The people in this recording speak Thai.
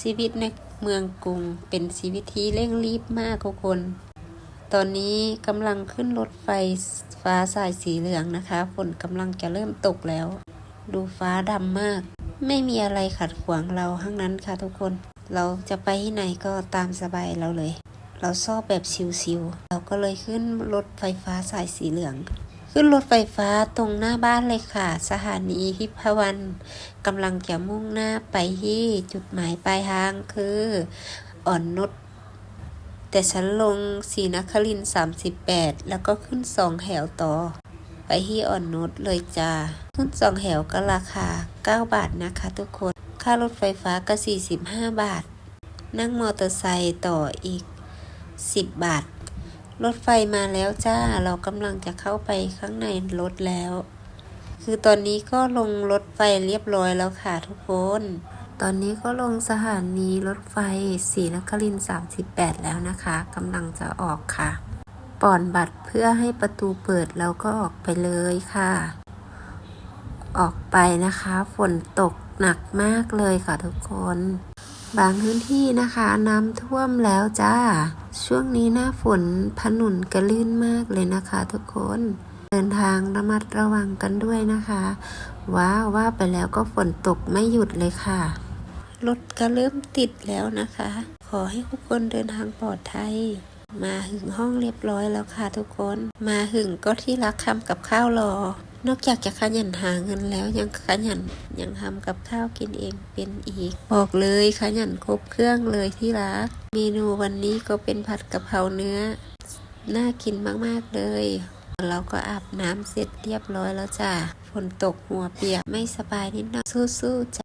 ชีวิตในเมืองกรุงเป็นชีวิตที่เร่งรีบมากทุกคน ตอนนี้กำลังขึ้นรถไฟฟ้าสายสีเหลืองนะคะ ฝนกำลังจะเริ่มตกแล้ว ดูฟ้าดำมาก ไม่มีอะไรขัดขวางเราทั้งนั้นค่ะทุกคน เราจะไปที่ไหนก็ตามสบายเราเลย เราชอบแบบชิวๆเราก็เลยขึ้นรถไฟฟ้าสายสีเหลือง ขึ้นรถไฟฟ้าตรงหน้าบ้านเลยค่ะ สถานีพิพวันกำลังจะมุ่งหน้าไปที่จุดหมายปลายทางคือ อ่อนนุชแต่ฉันลงศรีนครินทร์38แปดแล้วก็ขึ้นสองแถวต่อ ไปที่อ่อนนุชเลยจ้า ขึ้นสองแถวก็ราคา9บาทนะคะทุกคน ค่ารถไฟฟ้าก็45บห้าบาท นั่งมอเตอร์ไซค์ต่ออีก10บาท รถไฟมาแล้วจ้า เรากำลังจะเข้าไปข้างในรถแล้ว คือตอนนี้ก็ลงรถไฟเรียบร้อยแล้วค่ะทุกคน ตอนนี้ก็ลงสถานีรถไฟศรีนครินทร์38 แล้วนะคะกำลังจะออกค่ะป่อนบัตรเพื่อให้ประตูเปิดแล้วก็ออกไปเลยค่ะ ออกไปนะคะ ฝนตกหนักมากเลยค่ะทุกคน บางพื้นที่นะคะน้ำท่วมแล้วจ้า ช่วงนี้หน้าฝนผนุนกระลื่นมากเลยนะคะทุกคน เดินทางระมัดระวังกันด้วยนะคะ ว้าวว่าไปแล้วก็ฝนตกไม่หยุดเลยค่ะ รถก็เริ่มติดแล้วนะคะ ขอให้ทุกคนเดินทางปลอดภัยมาหึงห้องเรียบร้อยแล้วค่ะทุกคน มาหึงก็ที่รักทำกับข้าวรอ นอกจากจะขยันหาเงินแล้วยังขยันยังทำกับข้าวกินเองเป็นอีก บอกเลยขยันครบเครื่องเลยที่รัก เมนูวันนี้ก็เป็นผัดกะเพราเนื้อ น่ากินมากๆเลย เราก็อาบน้ำเสร็จเรียบร้อยแล้วจ้ะฝนตกหัวเปียกไม่สบายนิดหน่อยสู้ๆจ้ะ